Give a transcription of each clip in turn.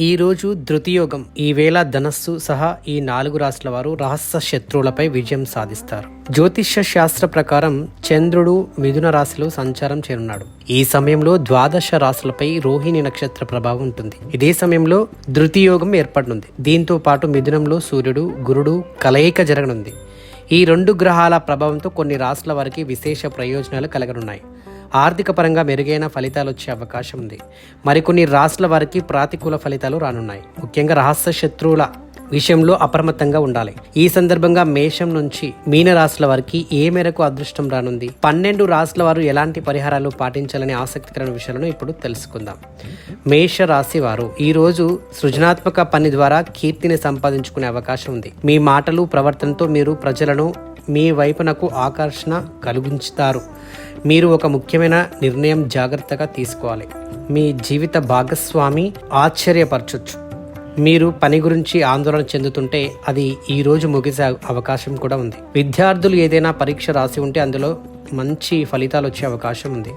ఈరోజు ధృతియోగం ఈ వేళ ధనస్సు సహా ఈ నాలుగు రాశుల వారు రహస్య శత్రువులపై విజయం సాధిస్తారు. జ్యోతిష్య శాస్త్ర ప్రకారం చంద్రుడు మిథున రాశిలో సంచారం చేరున్నాడు. ఈ సమయంలో ద్వాదశ రాశులపై రోహిణి నక్షత్ర ప్రభావం ఉంటుంది. ఇదే సమయంలో ధృతియోగం ఏర్పడనుంది. దీంతో పాటు మిథునంలో సూర్యుడు గురుడు కలయిక జరగనుంది. ఈ రెండు గ్రహాల ప్రభావంతో కొన్ని రాశుల వారికి విశేష ప్రయోజనాలు కలగనున్నాయి. ఆర్థిక పరంగా మెరుగైన ఫలితాలు వచ్చే అవకాశం ఉంది. మరికొన్ని రాష్ట్రాల వారికి ప్రతికూల ఫలితాలు రానున్నాయి. ముఖ్యంగా రహస్య శత్రువుల విషయంలో అప్రమత్తంగా ఉండాలి. ఈ సందర్భంగా మేషం నుంచి మీన రాశుల వారికి ఏ మేరకు అదృష్టం రానుంది? పన్నెండు రాశుల వారు ఎలాంటి పరిహారాలు పాటించాలనే ఆసక్తికరమైన విషయాలను ఇప్పుడు తెలుసుకుందాం. మేష రాశి వారు ఈరోజు సృజనాత్మక పని ద్వారా కీర్తిని సంపాదించుకునే అవకాశం ఉంది. మీ మాటలు ప్రవర్తనతో మీరు ప్రజలను మీ వైపునకు ఆకర్షణ కలిగించుతారు. మీరు ఒక ముఖ్యమైన నిర్ణయం జాగ్రత్తగా తీసుకోవాలి. మీ జీవిత భాగస్వామి ఆశ్చర్యపరచొచ్చు. మీరు పని గురించి ఆందోళన చెందుతుంటే అది ఈ రోజు ముగిసే అవకాశం కూడా ఉంది. విద్యార్థులు ఏదైనా పరీక్ష రాసి ఉంటే అందులో మంచి ఫలితాలు వచ్చే అవకాశం ఉంది.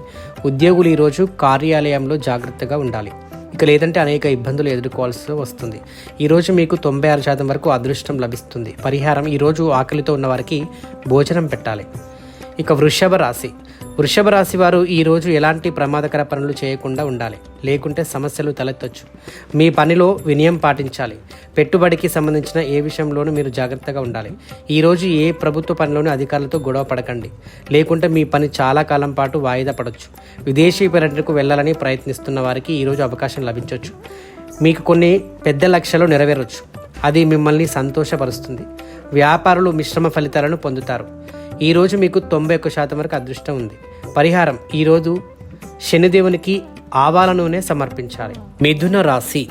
ఉద్యోగులు ఈరోజు కార్యాలయంలో జాగ్రత్తగా ఉండాలి. ఇక లేదంటే అనేక ఇబ్బందులు ఎదుర్కోవాల్సి వస్తుంది. ఈరోజు మీకు తొంభై ఆరు శాతం వరకు అదృష్టం లభిస్తుంది. పరిహారం ఈరోజు ఆకలితో ఉన్న వారికి భోజనం పెట్టాలి. ఇక వృషభ రాశి. వృషభ రాశి వారు ఈరోజు ఎలాంటి ప్రమాదకర పనులు చేయకుండా ఉండాలి? లేకుంటే సమస్యలు తలెత్తొచ్చు. మీ పనిలో వినయం పాటించాలి. పెట్టుబడికి సంబంధించిన ఏ విషయంలోనూ మీరు జాగ్రత్తగా ఉండాలి. ఈరోజు ఏ ప్రభుత్వ పనిలోని అధికారులతో గొడవ పడకండి. లేకుంటే మీ పని చాలా కాలం పాటు వాయిదా పడవచ్చు విదేశీ పర్యటనకు వెళ్ళాలని ప్రయత్నిస్తున్న వారికి ఈరోజు అవకాశం లభించవచ్చు మీకు కొన్ని పెద్ద లక్ష్యాలు నెరవేరవచ్చు అది మిమ్మల్ని సంతోషపరుస్తుంది. వ్యాపారులు మిశ్రమ ఫలితాలను పొందుతారు. ఈరోజు మీకు తొంభై ఒక్క శాతం వరకు అదృష్టం ఉంది. పరిహారం ఈరోజు శనిదేవునికి ఆవాల నూనె సమర్పించాలి. మిథున రాశి.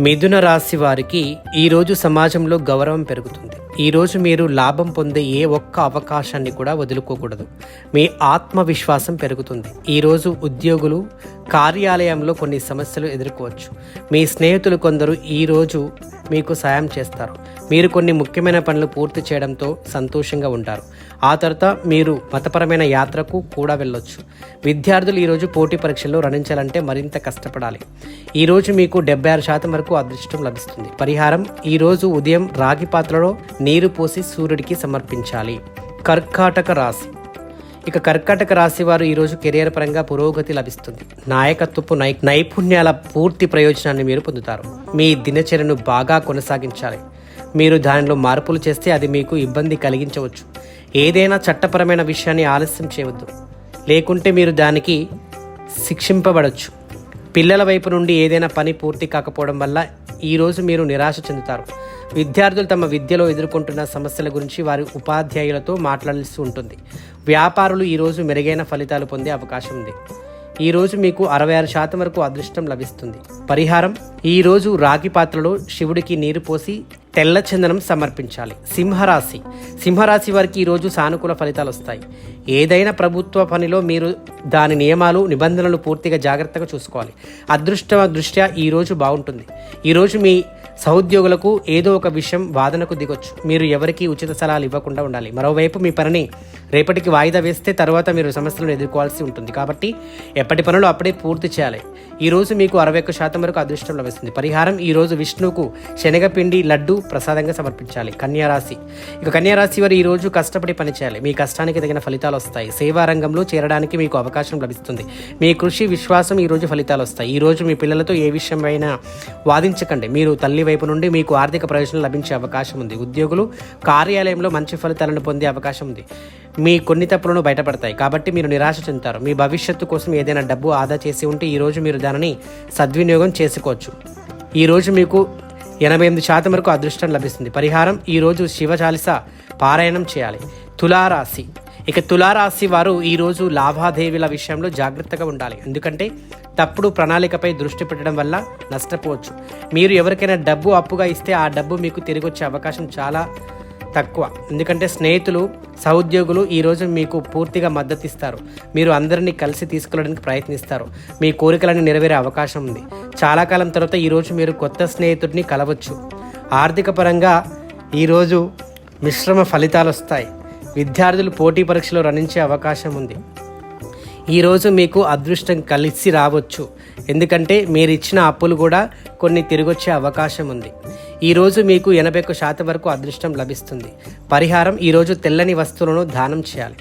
మిథున రాశి వారికి ఈరోజు సమాజంలో గౌరవం పెరుగుతుంది. ఈరోజు మీరు లాభం పొందే ఏ ఒక్క అవకాశాన్ని కూడా వదులుకోకూడదు. మీ ఆత్మవిశ్వాసం పెరుగుతుంది. ఈరోజు ఉద్యోగులు కార్యాలయంలో కొన్ని సమస్యలు ఎదుర్కోవచ్చు. మీ స్నేహితులు కొందరు ఈరోజు మీకు సాయం చేస్తారు. మీరు కొన్ని ముఖ్యమైన పనులు పూర్తి చేయడంతో సంతోషంగా ఉంటారు. ఆ తర్వాత మీరు మతపరమైన యాత్రకు కూడా వెళ్ళొచ్చు. విద్యార్థులు ఈరోజు పోటీ పరీక్షల్లో రణించాలంటే మరింత కష్టపడాలి. ఈరోజు మీకు డెబ్బై ఆరు శాతం వరకు అదృష్టం లభిస్తుంది. పరిహారం ఈరోజు ఉదయం రాగి పాత్రలో నీరు పోసి సూర్యుడికి సమర్పించాలి. కర్కాటక రాశి. ఇక కర్కాటక రాశి వారు ఈరోజు కెరియర్ పరంగా పురోగతి లభిస్తుంది. నాయకత్వపు నై నైపుణ్యాల పూర్తి ప్రయోజనాన్ని మీరు పొందుతారు. మీ దినచర్యను బాగా కొనసాగించాలి. మీరు దానిలో మార్పులు చేస్తే అది మీకు ఇబ్బంది కలిగించవచ్చు. ఏదైనా చట్టపరమైన విషయాన్ని ఆలస్యం చేయవద్దు. లేకుంటే మీరు దానికి శిక్షింపబడవచ్చు పిల్లల వైపు నుండి ఏదైనా పని పూర్తి కాకపోవడం వల్ల ఈరోజు మీరు నిరాశ చెందుతారు. విద్యార్థులు తమ విద్యలో ఎదుర్కొంటున్న సమస్యల గురించి వారి ఉపాధ్యాయులతో మాట్లాడాల్సి ఉంటుంది. వ్యాపారులు ఈరోజు మెరుగైన ఫలితాలు పొందే అవకాశం ఉంది. ఈరోజు మీకు అరవై ఆరు శాతం వరకు అదృష్టం లభిస్తుంది. పరిహారం ఈరోజు రాగి పాత్రలో శివుడికి నీరు పోసి తెల్ల చందనం సమర్పించాలి. సింహరాశి సింహరాశి వారికి ఈరోజు సానుకూల ఫలితాలు వస్తాయి. ఏదైనా ప్రభుత్వ పనిలో మీరు దాని నియమాలు నిబంధనలు పూర్తిగా జాగ్రత్తగా చూసుకోవాలి. అదృష్ట దృష్ట్యా ఈరోజు బాగుంటుంది. ఈరోజు మీ సహోద్యోగులకు ఏదో ఒక విషయం వాదనకు దిగొచ్చు. మీరు ఎవరికి ఉచిత సలహాలు ఇవ్వకుండా ఉండాలి. మరోవైపు మీ పనిని రేపటికి వాయిదా వేస్తే తర్వాత మీరు సమస్యలను ఎదుర్కోవాల్సి ఉంటుంది. కాబట్టి ఎప్పటి పనులు అప్పుడే పూర్తి చేయాలి. ఈ రోజు మీకు అరవై ఒక్క శాతం వరకు అదృష్టం లభిస్తుంది. పరిహారం ఈరోజు విష్ణువుకు శనగపిండి లడ్డు ప్రసాదంగా సమర్పించాలి. కన్యారాశి. ఇక కన్యారాశి వారు ఈ రోజు కష్టపడి పని చేయాలి మీ కష్టానికి తగిన ఫలితాలు వస్తాయి. సేవా రంగంలో చేరడానికి మీకు అవకాశం లభిస్తుంది. మీ కృషి విశ్వాసం ఈరోజు ఫలితాలు వస్తాయి. ఈ రోజు మీ పిల్లలతో ఏ విషయమైనా వాదించకండి. మీరు తల్లి వైపు నుండి మీకు ఆర్థిక ప్రయోజనం లభించే అవకాశం ఉంది. ఉద్యోగులు కార్యాలయంలో మంచి ఫలితాలను పొందే అవకాశం ఉంది. మీ కొన్ని తప్పులను బయటపడతాయి. కాబట్టి మీరు నిరాశ చెందుతారు. మీ భవిష్యత్తు కోసం ఏదైనా డబ్బు ఆదా చేసి ఉంటే ఈరోజు మీరు దానిని సద్వినియోగం చేసుకోవచ్చు. ఈరోజు మీకు ఎనభై ఎనిమిది శాతం వరకు అదృష్టం లభిస్తుంది. పరిహారం ఈరోజు శివ చాలిస పారాయణం చేయాలి. తులారాశి. ఇక తులారాశి వారు ఈరోజు లావాదేవీల విషయంలో జాగ్రత్తగా ఉండాలి. ఎందుకంటే తప్పుడు ప్రణాళికపై దృష్టి పెట్టడం వల్ల నష్టపోవచ్చు. మీరు ఎవరికైనా డబ్బు అప్పుగా ఇస్తే ఆ డబ్బు మీకు తిరిగి వచ్చే అవకాశం చాలా తక్కువ. ఎందుకంటే స్నేహితులు సహోద్యోగులు ఈరోజు మీకు పూర్తిగా మద్దతు ఇస్తారు మీరు అందరినీ కలిసి తీసుకెళ్ళడానికి ప్రయత్నిస్తారు. మీ కోరికలను నెరవేరే అవకాశం ఉంది. చాలా కాలం తర్వాత ఈరోజు మీరు కొత్త స్నేహితుడిని కలవచ్చు. ఆర్థిక పరంగా ఈరోజు మిశ్రమ ఫలితాలు వస్తాయి. విద్యార్థులు పోటీ పరీక్షలో రణించే అవకాశం ఉంది. ఈరోజు మీకు అదృష్టం కలిసి రావచ్చు. ఎందుకంటే మీరు ఇచ్చిన అప్పులు కూడా కొన్ని తిరిగొచ్చే అవకాశం ఉంది. ఈరోజు మీకు ఎనభై ఒక్క శాతం వరకు అదృష్టం లభిస్తుంది. పరిహారం ఈరోజు తెల్లని వస్తువులను దానం చేయాలి.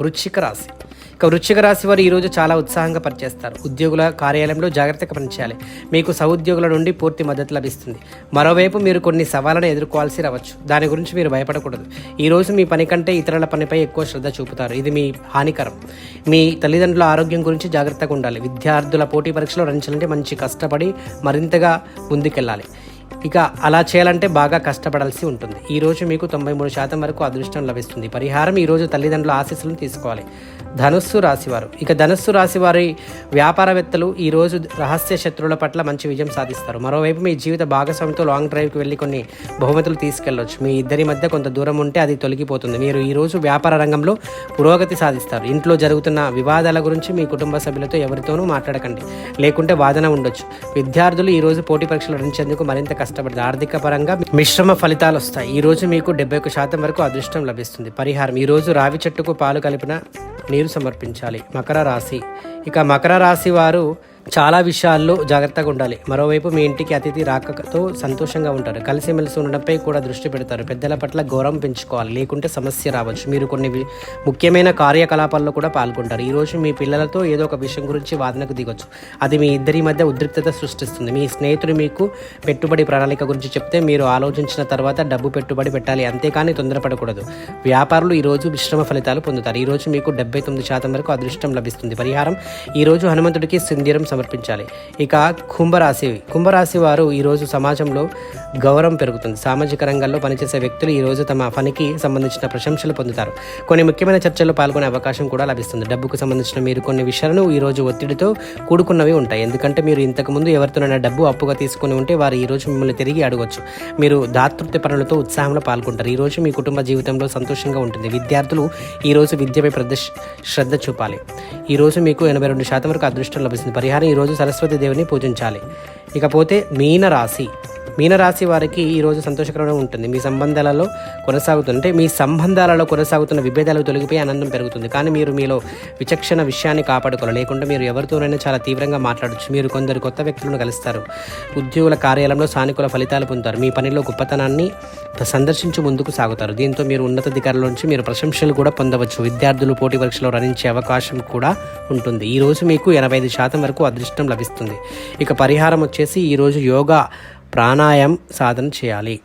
వృశ్చిక రాశి. ఇక వృశ్చిక రాశి వారు ఈరోజు చాలా ఉత్సాహంగా పనిచేస్తారు. ఉద్యోగుల కార్యాలయంలో జాగ్రత్తగా పనిచేయాలి. మీకు సహోద్యోగుల నుండి పూర్తి మద్దతు లభిస్తుంది. మరోవైపు మీరు కొన్ని సవాళ్ళను ఎదుర్కోవాల్సి రావచ్చు. దాని గురించి మీరు భయపడకూడదు. ఈరోజు మీ పని కంటే ఇతరుల పనిపై ఎక్కువ శ్రద్ధ చూపుతారు. ఇది మీ హానికరం. మీ తల్లిదండ్రుల ఆరోగ్యం గురించి జాగ్రత్తగా ఉండాలి. విద్యార్థుల పోటీ పరీక్షలో రంచాలంటే మంచి కష్టపడి మరింతగా ముందుకెళ్ళాలి. ఇక అలా చేయాలంటే బాగా కష్టపడాల్సి ఉంటుంది. ఈ రోజు మీకు తొంభై మూడు శాతం వరకు అదృష్టం లభిస్తుంది. పరిహారం ఈ రోజు తల్లిదండ్రుల ఆశీస్సులను తీసుకోవాలి. ధనుస్సు రాశివారు. ఇక ధనుస్సు రాశివారి వ్యాపారవేత్తలు ఈ రోజు రహస్య శత్రువుల పట్ల మంచి విజయం సాధిస్తారు. మరోవైపు మీ జీవిత భాగస్వామితో లాంగ్ డ్రైవ్కి వెళ్ళి కొన్ని బహుమతులు తీసుకెళ్ళొచ్చు మీ ఇద్దరి మధ్య కొంత దూరం ఉంటే అది తొలగిపోతుంది. మీరు ఈ రోజు వ్యాపార రంగంలో పురోగతి సాధిస్తారు. ఇంట్లో జరుగుతున్న వివాదాల గురించి మీ కుటుంబ సభ్యులతో ఎవరితోనూ మాట్లాడకండి. లేకుంటే వాదన ఉండొచ్చు. విద్యార్థులు ఈ రోజు పోటీ పరీక్షలు నడిచేందుకు మరింత కష్టపడతారు ఆర్థిక పరంగా మిశ్రమ ఫలితాలు వస్తాయి. ఈ రోజు మీకు డెబ్బై ఒక శాతం వరకు అదృష్టం లభిస్తుంది. పరిహారం. ఈ రోజు రావి చెట్టుకు పాలు కలిపిన నీరు సమర్పించాలి. మకర రాశి. ఇక మకర రాశి వారు చాలా విషయాల్లో జాగ్రత్తగా ఉండాలి. మరోవైపు మీ ఇంటికి అతిథి రాకతో సంతోషంగా ఉంటారు. కలిసిమెలిసి ఉండడంపై కూడా దృష్టి పెడతారు. పెద్దల పట్ల గౌరవం పెంచుకోవాలి. లేకుంటే సమస్య రావచ్చు. మీరు కొన్ని వి- ముఖ్యమైన కార్యకలాపాల్లో కూడా పాల్గొంటారు. ఈరోజు మీ పిల్లలతో ఏదో ఒక విషయం గురించి వాదనకు దిగొచ్చు. అది మీ ఇద్దరి మధ్య ఉద్రిక్తత సృష్టిస్తుంది. మీ స్నేహితుడు మీకు పెట్టుబడి ప్రణాళిక గురించి చెప్తే మీరు ఆలోచించిన తర్వాత డబ్బు పెట్టుబడి పెట్టాలి. అంతేకాని తొందరపడకూడదు. వ్యాపారులు ఈరోజు విశ్రమ మిశ్రమ ఫలితాలు పొందుతారు. ఈ రోజు మీకు డెబ్బై తొమ్మిది శాతం వరకు అదృష్టం లభిస్తుంది. పరిహారం ఈ రోజు హనుమంతుడికి సింధీరం సమర్పించాలి. ఇక కుంభరాశి కుంభరాశి వారు ఈరోజు సమాజంలో గౌరవం పెరుగుతుంది. సామాజిక రంగాల్లో పనిచేసే వ్యక్తులు ఈరోజు తమ పనికి సంబంధించిన ప్రశంసలు పొందుతారు. కొన్ని ముఖ్యమైన చర్చల్లో పాల్గొనే అవకాశం కూడా లభిస్తుంది. డబ్బుకు సంబంధించిన మీరు కొన్ని విషయాలను ఈ రోజు ఒత్తిడితో కూడుకున్నవి ఉంటాయి. ఎందుకంటే మీరు ఇంతకు ముందు ఎవరితోనైనా డబ్బు అప్పుగా తీసుకుని ఉంటే వారు ఈరోజు మిమ్మల్ని తిరిగి అడగవచ్చు మీరు దాతృత్వ పనులతో ఉత్సాహంలో పాల్గొంటారు. ఈరోజు మీ కుటుంబ జీవితంలో సంతోషంగా ఉంటుంది. విద్యార్థులు ఈరోజు విద్యపై పెద్ద శ్రద్ధ చూపాలి. ఈ రోజు మీకు ఎనభై రెండు శాతం వరకు అదృష్టం లభిస్తుంది. పరిహారం ఈ రోజు సరస్వతి దేవిని పూజించాలి. ఇకపోతే మీన రాశి మీనరాశి వారికి ఈరోజు సంతోషకరంగా ఉంటుంది. మీ సంబంధాలలో కొనసాగుతుంటే మీ సంబంధాలలో కొనసాగుతున్న విభేదాలు తొలగిపోయి ఆనందం పెరుగుతుంది. కానీ మీరు మీలో విచక్షణ విషయాన్ని కాపాడుకోవాలి. లేకుంటే మీరు ఎవరితోనైనా చాలా తీవ్రంగా మాట్లాడచ్చు. మీరు కొందరు కొత్త వ్యక్తులను కలుస్తారు. ఉద్యోగుల కార్యాలయంలో సానుకూల ఫలితాలు పొందుతారు. మీ పనిలో గొప్పతనాన్ని సందర్శించి ముందుకు సాగుతారు. దీంతో మీరు ఉన్నతాధికారుల నుంచి మీరు ప్రశంసలు కూడా పొందవచ్చు. విద్యార్థులు పోటీ పరీక్షలో రణించే అవకాశం కూడా ఉంటుంది. ఈరోజు మీకు ఎనభై ఐదు శాతం వరకు అదృష్టం లభిస్తుంది. ఇక పరిహారం వచ్చేసి ఈరోజు యోగా ప్రాణాయామం సాధన చేయాలి.